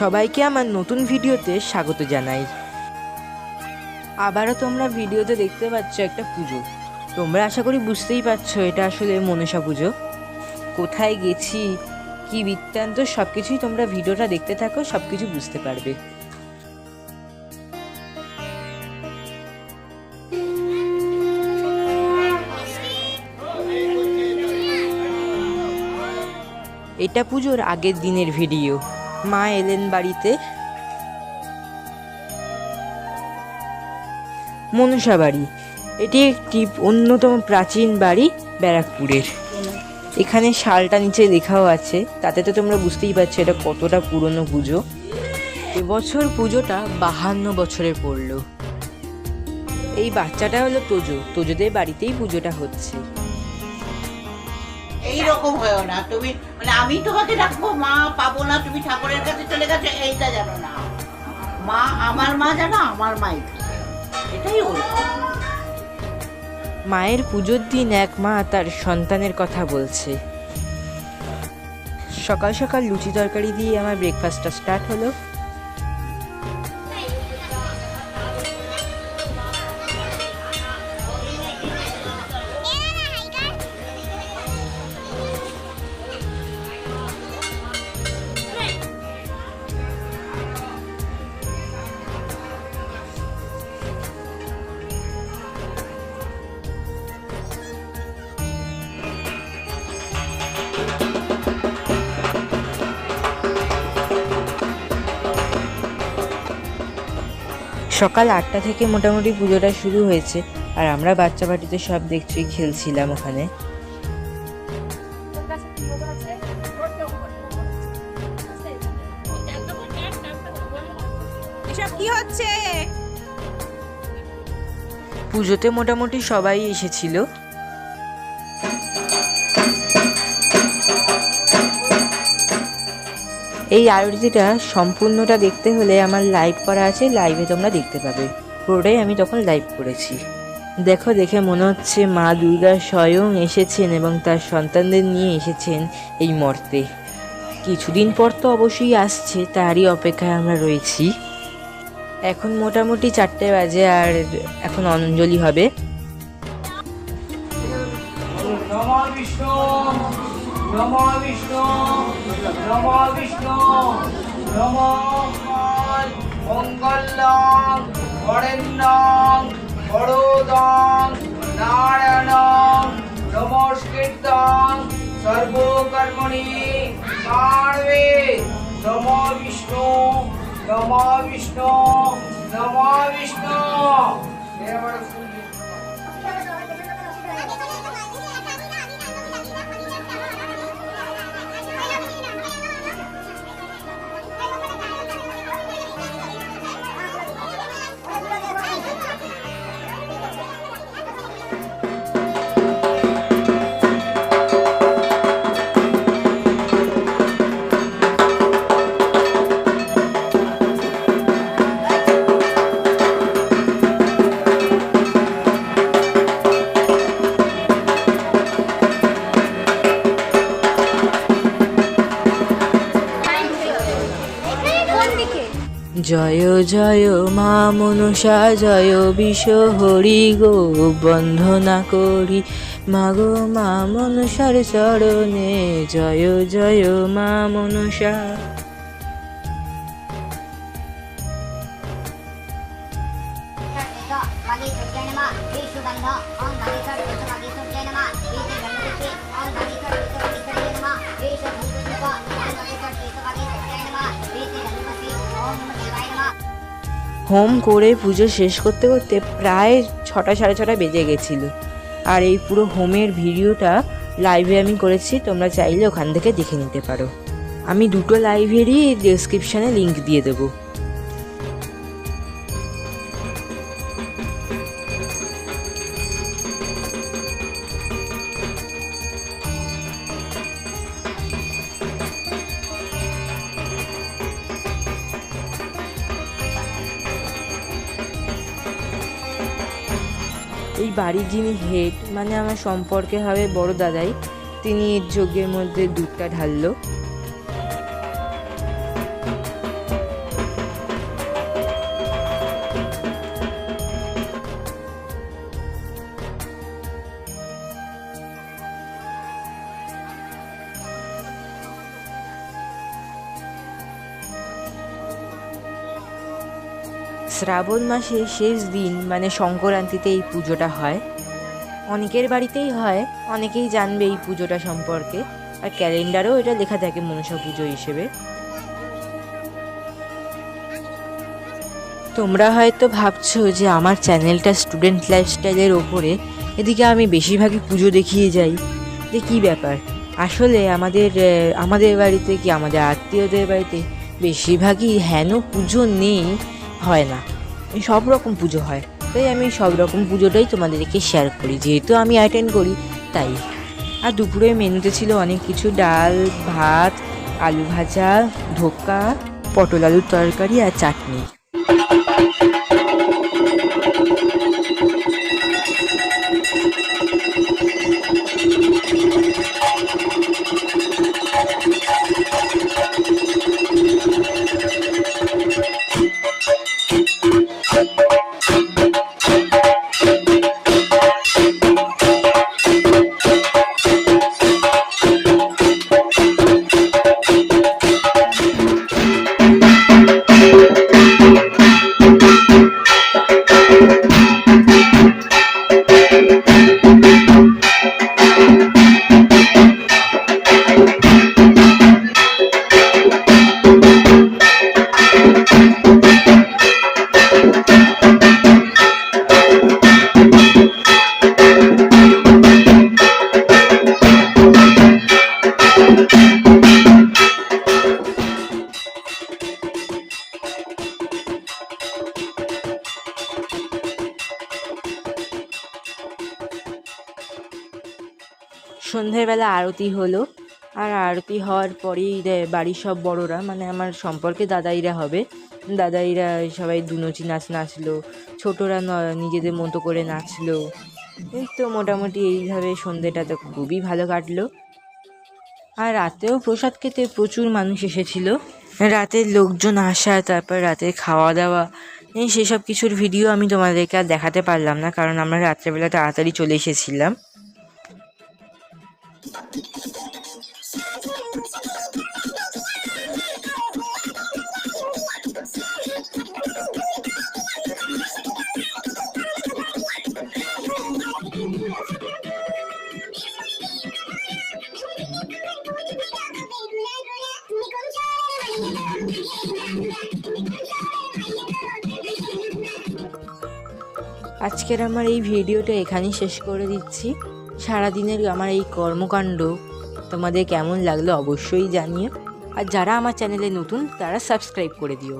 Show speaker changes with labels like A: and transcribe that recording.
A: সবাইকে আমার নতুন ভিডিওতে স্বাগত জানাই। আবারও তোমরা ভিডিওতে দেখতে পাচ্ছ একটা পুজো। তোমরা আশা করি বুঝতেই পারছ এটা আসলে মনসা পুজো। কোথায় গেছি, কি বৃত্তান্ত সব কিছুই তোমরা ভিডিওটা দেখতে থাকো সব কিছু বুঝতে পারবে। এটা পুজোর আগের দিনের ভিডিও। মা এলেন বাড়িতে। মনসা বাড়ি। এটি একটি অন্যতম প্রাচীন বাড়ি ব্যারাকপুরের। এখানে শালটা নিচে লেখাও আছে। তাতে তো তোমরা বুঝতেই পারছ এটা কতটা পুরনো পুজো। এবছর পুজোটা বাহান্ন বছরে পড়ল। এই বাচ্চাটা হলো তোজো। তোজোদের বাড়িতেই পুজোটা হচ্ছে।
B: এই রকম হয়েও না। তুমি মানে আমি তোমাকে ডাকবো, মা পাবো না, তুমি ঠাকুরের কাছে চলে গেছো, এইটা জানো না। মা আমার মা জানো আমার মাই এটাই হলো
A: মায়ের পুজোর দিন এক মা তার সন্তানের কথা বলছে। সকাল সকাল লুচি তরকারি দিয়ে আমার ব্রেকফাস্টটা স্টার্ট হলো। সকাল আটটা থেকে মোটামুটি পুজোটা শুরু হয়েছে আর আমরা বাচ্চা বাটিতে সব দেখছি খেলছিলাম ওখানে।
C: কি হচ্ছে?
A: পুজোতে মোটামুটি সবাই এসেছিল। এই আরতিটা সম্পূর্ণটা দেখতে হলে আমার লাইভ করা আছে লাইভে তোমরা দেখতে পাবে। পুরোটাই আমি তখন লাইভ করেছি। দেখো, দেখে মনে হচ্ছে মা দুর্গা স্বয়ং এসেছেন এবং তার সন্তানদের নিয়ে এসেছেন এই মর্তে। কিছুদিন পর তো অবশ্যই আসছে, তারই অপেক্ষায় আমরা রয়েছি। এখন মোটামুটি চারটে বাজে আর এখন অঞ্জলি হবে।
D: নমো বিষ্ণু নমো বিষ্ণু। নমো বিষ্ণু নমো মঙ্গলং বরেণ্যং বড়োদং নারায়ণং নমস্কৃতং সর্বকর্মণি কার্বে নমো বিষ্ণু নমো বিষ্ণু নমো বিষ্ণু
A: জয় জয় মা মনসা জয় বিষ হরি গো বন্ধনা করি। মাগো মা মনসার চরণে জয় জয় মা মনসা হোম করে পুজো শেষ করতে করতে প্রায় ছটা সাড়ে ছটা বেজে গেছিল। আর এই পুরো হোমের ভিডিওটা লাইভে আমি করেছি, তোমরা চাইলে ওখান থেকে দেখে নিতে পারো। আমি দুটো লাইভেরই ডেসক্রিপশানে লিঙ্ক দিয়ে দেবো। এই বাড়ির যিনি হেড মানে আমার সম্পর্কে হবে বড় দাদাই, তিনি এর যজ্ঞের মধ্যে দুধটা ঢাললো। শ্রাবণ মাসের শেষ দিন মানে সংক্রান্তিতে এই পুজোটা হয়। অনেকের বাড়িতেই হয়, অনেকেই জানবে এই পুজোটা সম্পর্কে। আর ক্যালেন্ডারেও এটা লেখা থাকে মনসা পুজো হিসেবে। তোমরা হয়তো ভাবছ যে আমার চ্যানেলটা স্টুডেন্ট লাইফস্টাইলের ওপরে, এদিকে আমি বেশিরভাগই পুজো দেখিয়ে যাই। যে কী ব্যাপার? আসলে আমাদের আমাদের বাড়িতে কি আমাদের আত্মীয়দের বাড়িতে বেশিরভাগই হেন পুজো নেই, হয় না। সব রকম পুজো হয়। তাই আমি সব রকম পুজোটাই তোমাদেরকে শেয়ার করি। যেহেতু আমি অ্যাটেন্ড করি, তাই। আর দুপুরে মেনুতে ছিল অনেক কিছু, ডাল, ভাত, আলু ভাজা, ধোকা, পটল আলুর তরকারি আর চাটনি। সন্ধ্যেবেলা আরতি হলো, আর আরতি হওয়ার পরেই বাড়ির সব বড়রা মানে আমার সম্পর্কে দাদাইরা হবে, দাদাইরা সবাই দুনচি নাচ নাচলো, ছোটরা নিজেদের মতো করে নাচলো। এই তো মোটামুটি এইভাবে সন্ধ্যেটা তো খুবই ভালো কাটলো। আর রাতেও প্রসাদ খেতে প্রচুর মানুষ এসেছিল। রাতের লোকজন আসা, তারপর রাতের খাওয়া দাওয়া এই সেসব কিছুর ভিডিও আমি তোমাদেরকে আর দেখাতে পারলাম না, কারণ আমরা রাত্রেবেলা তাড়াতাড়ি চলে এসেছিলাম। আজকের আমার এই ভিডিওটা এখানেই শেষ করে দিচ্ছি। সারাদিনের আমার এই কর্মকাণ্ড তোমাদের কেমন লাগল অবশ্যই জানিও। আর যারা আমার চ্যানেলে নতুন, তারা সাবস্ক্রাইব করে দিও।